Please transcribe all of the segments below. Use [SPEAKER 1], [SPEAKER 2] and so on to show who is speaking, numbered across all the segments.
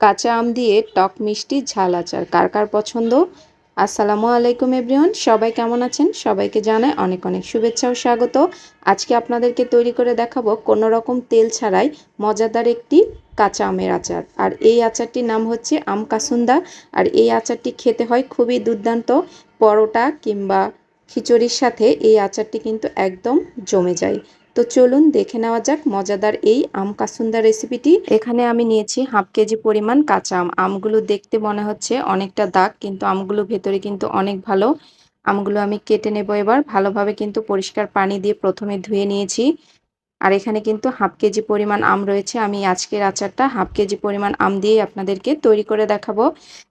[SPEAKER 1] কাঁচা আম দিয়ে টক মিষ্টি, ঝাল আচার। কার কার পছন্দ? আসসালামু আলাইকুম এভরিওয়ান, সবাই কেমন আছেন? সবাইকে জানাই অনেক অনেক শুভেচ্ছা ও স্বাগত। আজকে আপনাদেরকে তৈরি করে দেখাবো কোনো রকম তেল ছাড়াই মজাদার একটি কাঁচা আমের আচার। আর এই আচারটির নাম হচ্ছে আম কাসুন্দা। আর এই আচারটি খেতে হয় খুবই দুর্দান্ত পরোটা কিংবা খিচুড়ির সাথে। এই আচারটি কিন্তু একদম জমে যায়। তো চলুন দেখে নেওয়া যাক মজাদার এই আম কাসুন্দা রেসিপিটি এখানে আমি নিয়েছি হাফ কেজি পরিমাণ কাঁচা আম। আমগুলো দেখতে মনে হচ্ছে অনেকটা দাগ, কিন্তু আমগুলো ভেতরে কিন্তু অনেক ভালো। আমগুলো আমি কেটে নেব এবার। ভালোভাবে কিন্তু পরিষ্কার পানি দিয়ে প্রথমে ধুয়ে নিয়েছি। আর এখানে কিন্তু হাফ কেজি পরিমাণ আম রয়েছে। আমি আজকের আচারটা হাফ কেজি পরিমাণ আম দিয়ে আপনাদেরকে তৈরি করে দেখাবো।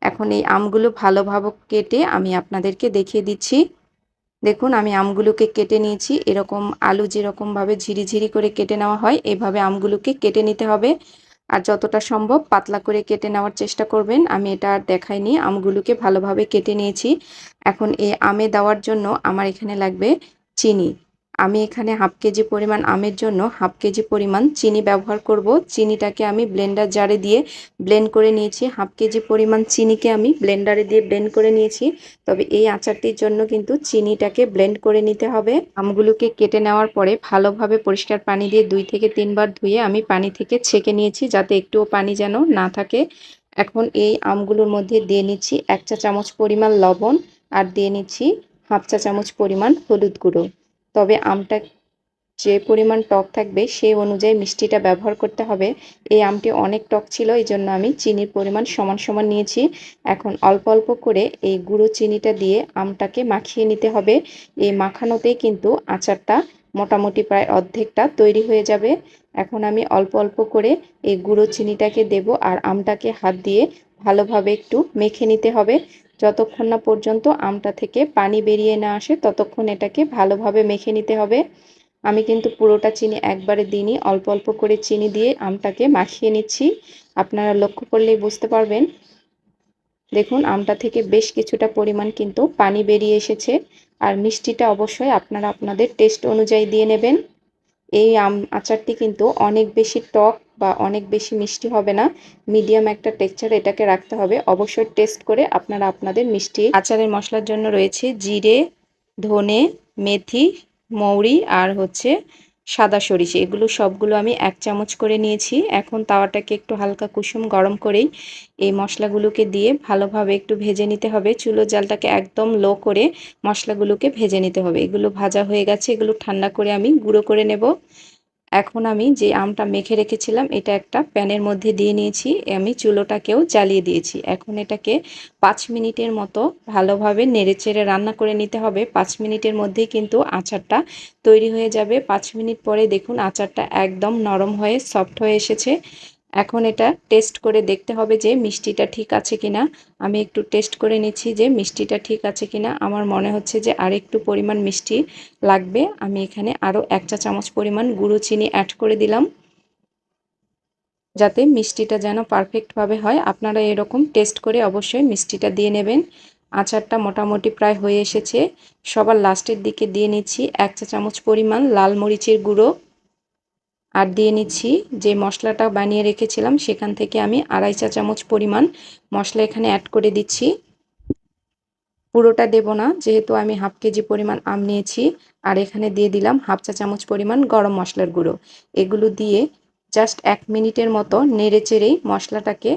[SPEAKER 1] এখন এই আমগুলো ভালোভাবে কেটে আমি আপনাদেরকে দেখিয়ে দিচ্ছি। দেখুন, আমি আমগুলোকে কেটে নিয়েছি। এরকম আলু যেরকমভাবে ঝিরিঝিরি করে কেটে নেওয়া হয়, এভাবে আমগুলোকে কেটে নিতে হবে। আর যতটা সম্ভব পাতলা করে কেটে নেওয়ার চেষ্টা করবেন। আমি এটা আর দেখাইনি, আমগুলোকে ভালোভাবে কেটে নিয়েছি। এখন এই আমে দেওয়ার জন্য আমার এখানে লাগবে চিনি। আমি এখানে হাফ কেজি পরিমাণ আমের জন্য হাফ কেজি পরিমাণ চিনি ব্যবহার করব। চিনিটাকে আমি ব্লেন্ডার জারে দিয়ে ব্লেন্ড করে নিয়েছি। হাফ কেজি পরিমাণ চিনিকে আমি ব্লেন্ডারে দিয়ে ব্লেন্ড করে নিয়েছি। তবে এই আচারটির জন্য কিন্তু চিনিটাকে ব্লেন্ড করে নিতে হবে। আমগুলোকে কেটে নেওয়ার পরে ভালোভাবে পরিষ্কার পানি দিয়ে দুই থেকে তিনবার ধুয়ে আমি পানি থেকে ছেঁকে নিয়েছি যাতে একটুও পানি যেন না থাকে। এখন এই আমগুলোর মধ্যে দিয়ে নিচ্ছি এক চা চামচ পরিমাণ লবণ আর দিয়ে নিচ্ছি হাফ চা চামচ পরিমাণ হলুদ গুঁড়ো। তবে আমটা যে পরিমাণ টক থাকবে, সেই অনুযায়ী মিষ্টিটা ব্যবহার করতে হবে। এই আমটি অনেক টক ছিল, এই জন্য আমি চিনির পরিমাণ সমান সমান নিয়েছি। এখন অল্প অল্প করে এই গুঁড়ো চিনিটা দিয়ে আমটাকে মাখিয়ে নিতে হবে। এই মাখানোতেই কিন্তু আচারটা মোটামুটি প্রায় অর্ধেকটা তৈরি হয়ে যাবে। এখন আমি অল্প অল্প করে এই গুঁড়ো চিনিটাকে দেব আর আমটাকে হাত দিয়ে ভালোভাবে একটু মেখে নিতে হবে। যতক্ষণ না পর্যন্ত আমটা থেকে পানি বেরিয়ে না আসে, ততক্ষণ এটাকে ভালোভাবে মেখে নিতে হবে। আমি কিন্তু পুরোটা চিনি একবারে দিইনি, অল্প অল্প করে চিনি দিয়ে আমটাকে মাখিয়ে নিচ্ছি। আপনারা লক্ষ্য করলেই বুঝতে পারবেন। দেখুন, আমটা থেকে বেশ কিছুটা পরিমাণ কিন্তু পানি বেরিয়ে এসেছে। আর মিষ্টিটা অবশ্যই আপনারা আপনাদের টেস্ট অনুযায়ী দিয়ে নেবেন। এই আম আচারটি কিন্তু অনেক বেশি টক বা অনেক বেশি মিষ্টি হবে না। মিডিয়াম একটা টেক্সচার এটাকে রাখতে হবে। অবশ্যই টেস্ট করে আপনারা আপনাদের মিষ্টি আচারের মশলার জন্য রয়েছে জিরে, ধনে, মেথি, মৌরি আর হচ্ছে সাদা সরিষে। এগুলো সবগুলো আমি এক চামচ করে নিয়েছি। এখন তাওয়াটাকে একটু হালকা কুসুম গরম করেই এই মশলাগুলোকে দিয়ে ভালোভাবে একটু ভেজে নিতে হবে। চুলো জালটাকে একদম লো করে মশলাগুলোকে ভেজে নিতে হবে। এগুলো ভাজা হয়ে গেছে। এগুলো ঠান্ডা করে আমি গুঁড়ো করে নেব। এখন আমি যে আমটা মেখে রেখেছিলাম, এটা একটা প্যানের মধ্যে দিয়ে নিয়েছি। আমি চুলোটাকেও জ্বালিয়ে দিয়েছি। এখন এটাকে পাঁচ মিনিটের মতো ভালোভাবে নেড়েচেড়ে রান্না করে নিতে হবে। পাঁচ মিনিটের মধ্যেই কিন্তু আচারটা তৈরি হয়ে যাবে। পাঁচ মিনিট পরে দেখুন, আচারটা একদম নরম হয়ে, সফট হয়ে এসেছে। এখন এটা টেস্ট করে দেখতে হবে যে মিষ্টিটা ঠিক আছে কিনা। আমি একটু টেস্ট করে নিচ্ছি যে মিষ্টিটা ঠিক আছে কিনা। আমার মনে হচ্ছে যে আর একটু পরিমাণ মিষ্টি লাগবে। আমি এখানে আরও এক চা চামচ পরিমাণ গুঁড়ো চিনি অ্যাড করে দিলাম। যাতে মিষ্টিটা যেন পারফেক্টভাবে হয়। আপনারা এরকম টেস্ট করে অবশ্যই মিষ্টিটা দিয়ে নেবেন। আচারটা মোটামুটি প্রায় হয়ে এসেছে। সবার লাস্টের দিকে দিয়ে নিচ্ছি এক চা চামচ পরিমাণ লাল মরিচের গুঁড়ো। আর দিয়ে নিচ্ছি যে মশলাটা বানিয়ে রেখেছিলাম, সেখান থেকে আমি আড়াই চা চামচ পরিমাণ মশলা এখানে অ্যাড করে দিচ্ছি। পুরোটা দেব না, যেহেতু আমি হাফ কেজি পরিমাণ আম নিয়েছি, আর এখানে দিয়ে দিলাম হাফ চা চামচ পরিমাণ গরম মশলার গুঁড়ো। এগুলো দিয়ে জাস্ট এক মিনিটের মতো নেড়ে চেড়েই মশলাটাকে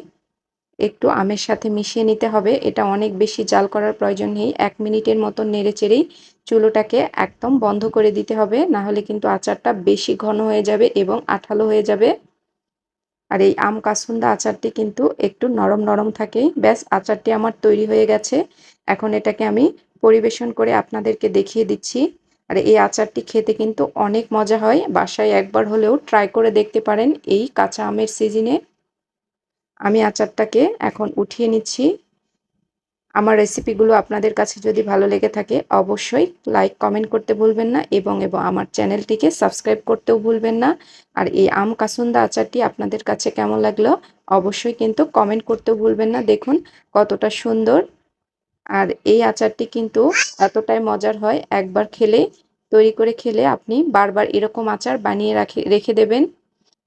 [SPEAKER 1] একটু আমের সাথে মিশিয়ে নিতে হবে। এটা অনেক বেশি জাল করার প্রয়োজন নেই। এক মিনিটের মতো নেড়ে চেড়েই চুলোটাকে একদম বন্ধ করে দিতে হবে। না হলে কিন্তু আচারটা বেশি ঘন হয়ে যাবে এবং আঠালো হয়ে যাবে। আর এই আম কাসুন্দা আচারটি কিন্তু একটু নরম নরম থাকে ব্যাস, আচারটি আমার তৈরি হয়ে গেছে। এখন এটাকে আমি পরিবেশন করে আপনাদেরকে দেখিয়ে দিচ্ছি। আর এই আচারটি খেতে কিন্তু অনেক মজা হয়। বাসায় একবার হলেও ট্রাই করে দেখতে পারেন এই কাঁচা আমের সিজনে। আমি আচারটাকে এখন উঠিয়ে নিচ্ছি। আমার রেসিপিগুলো আপনাদের কাছে যদি ভালো লেগে থাকে, অবশ্যই লাইক, কমেন্ট করতে ভুলবেন না এবং এবং আমার চ্যানেলটিকে সাবস্ক্রাইব করতেও ভুলবেন না। আর এই আম কাসুন্দা আচারটি আপনাদের কাছে কেমন লাগল, অবশ্যই কিন্তু কমেন্ট করতেও ভুলবেন না। দেখুন কতটা সুন্দর। আর এই আচারটি কিন্তু এতটাই মজার হয়, একবার খেলে, তৈরি করে খেলে আপনি বারবার এরকম আচার বানিয়ে রাখে, রেখে দেবেন।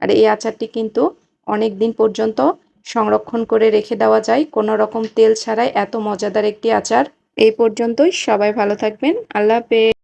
[SPEAKER 1] আর এই আচারটি কিন্তু অনেক দিন পর্যন্ত সংরক্ষণ করে রেখে দেওয়া যায়। কোনো রকম তেল ছাড়াই এত মজাদার একটি আচার। এই পর্যন্তই। সবাই ভালো থাকবেন। আল্লাহ হাফেজ।